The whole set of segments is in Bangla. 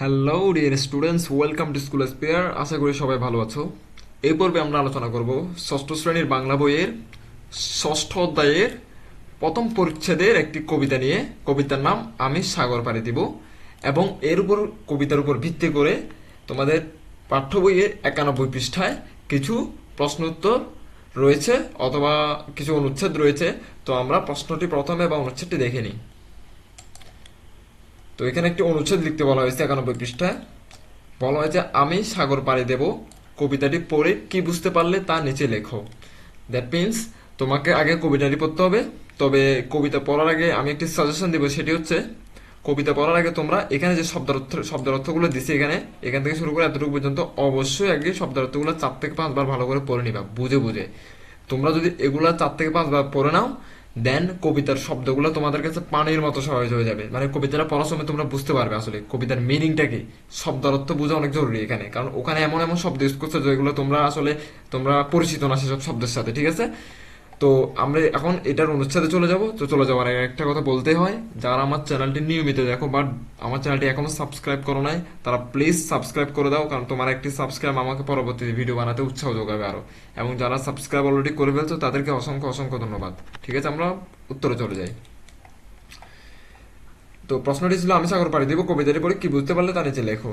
Hello dear students welcome to school spare আশা করি সবাই ভালো আছো। এই পর্বে আমরা আলোচনা করব ষষ্ঠ শ্রেণির বাংলা বইয়ের ষষ্ঠ অধ্যায়ের প্রথম পরিচ্ছেদের একটি কবিতা নিয়ে। কবিতার নাম আমি সাগর পাড়ি দিব এবং এর উপর, কবিতার উপর ভিত্তি করে তোমাদের পাঠ্য বইয়ের একানব্বই পৃষ্ঠায় কিছু প্রশ্ন উত্তর রয়েছে অথবা কিছু অনুচ্ছেদ রয়েছে। তো আমরা প্রশ্নটি প্রথমে বা অনুচ্ছেদটি দেখে নিই। তো এখানে একটি অনুচ্ছেদ লিখতে বলা হয়েছে একানব্বই পৃষ্ঠায়। বলা হয়েছে, আমি সাগর পাড়ি দেব। কবিতাটি পড়ে কি বুঝতে পারলে তা নিচে লেখো। দ্যাট মিনস তোমাকে আগে কবিতাটি পড়তে হবে। তবে কবিতা পড়ার আগে আমি একটি সাজেশন দেবো, সেটি হচ্ছে, কবিতা পড়ার আগে তোমরা এখানে যে শব্দের অর্থ শব্দের অর্থগুলো দিছি এখানে, এখান থেকে শুরু করে এতটুকু পর্যন্ত অবশ্যই আগে শব্দের অর্থগুলো চার থেকে পাঁচবার ভালো করে পড়ে নিবা, বুঝে বুঝে। তোমরা যদি এগুলা চার থেকে পাঁচবার পড়ে নাও দেন কবিতার শব্দগুলো তোমাদের কাছে পানির মতো সহজ হয়ে যাবে। মানে কবিতাটা পড়ার সময় তোমরা বুঝতে পারবে আসলে কবিতার মিনিংটা কি। শব্দের অর্থ বোঝা অনেক জরুরি এখানে। কারণ ওখানে এমন এমন শব্দ ইউজ করছে যেগুলো তোমরা আসলে তোমরা পরিচিত না সেসব শব্দের সাথে, ঠিক আছে? তো আমরা এখন এটার অনুচ্ছেদে চলে যাব। তো চলে যাওয়ার আগে একটা কথা বলতে হয়, যারা আমার চ্যানেলটি নিয়মিত দেখো বাট আমার চ্যানেলটি এখনও সাবস্ক্রাইব করো নাই, তারা প্লিজ সাবস্ক্রাইব করে দাও, কারণ তোমার একটি সাবস্ক্রাইব আমাকে পরবর্তী ভিডিও বানাতে উৎসাহ যোগাবে আরও। এবং যারা সাবস্ক্রাইব অলরেডি করে ফেলছো, তাদেরকে অসংখ্য অসংখ্য ধন্যবাদ। ঠিক আছে, আমরা উত্তরে চলে যাই। তো প্রশ্নটি ছিল, আমি সাগর পাড়ি দিব, কবিতাটি পড়ে, কি বুঝতে পারলে তা নিচে লেখো।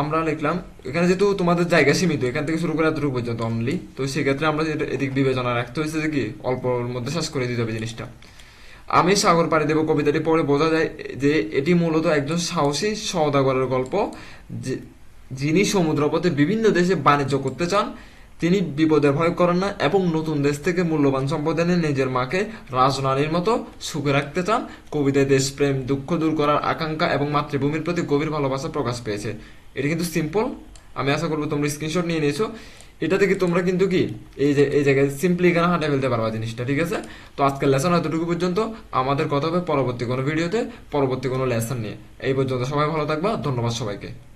আমরা লিখলাম, এখানে যেহেতু তোমাদের জায়গা সীমিত, এখান থেকে শুরু করে এতটুকু পর্যন্ত অনলি তো সেক্ষেত্রে আমরা এদিক বিবেচনা রাখতে হয়েছে যে কি, অল্পর মধ্যে শেষ করে দিতে হবে জিনিসটা। আমি সাগর পাড়ি দেব কবিতাটি পড়ে বোঝা যায় যে এটি মূলত একজন সাহসী সওদাগরের গল্প যিনি সমুদ্রপথে বিভিন্ন দেশে বাণিজ্য করতে চান তিনি বিপদে ভয় করেন না এবং নতুন দেশ থেকে মূল্যবান সম্পদ এনে নিজের মাকে রাজনারীর মতো সুখে রাখতে চান। কবিতায় দেশপ্রেম, দুঃখ দূর করার আকাঙ্ক্ষা এবং মাতৃভূমির প্রতি গভীর ভালোবাসা প্রকাশ পেয়েছে। এটা কিন্তু সিম্পল আমি আশা করব তোমরা স্ক্রিনশট নিয়ে নিয়েছো। এটা থেকে তোমরা কিন্তু কি, এই যে, এই জায়গায় সিম্পলি এখানে হাঁটে ফেলতে পারবা জিনিসটা, ঠিক আছে? তো আজকের লেসন এতটুকু পর্যন্ত। আমাদের কথা হবে পরবর্তী কোনো ভিডিওতে পরবর্তী কোনো লেসন নিয়ে। এই পর্যন্ত সবাই ভালো থাকবা। ধন্যবাদ সবাইকে।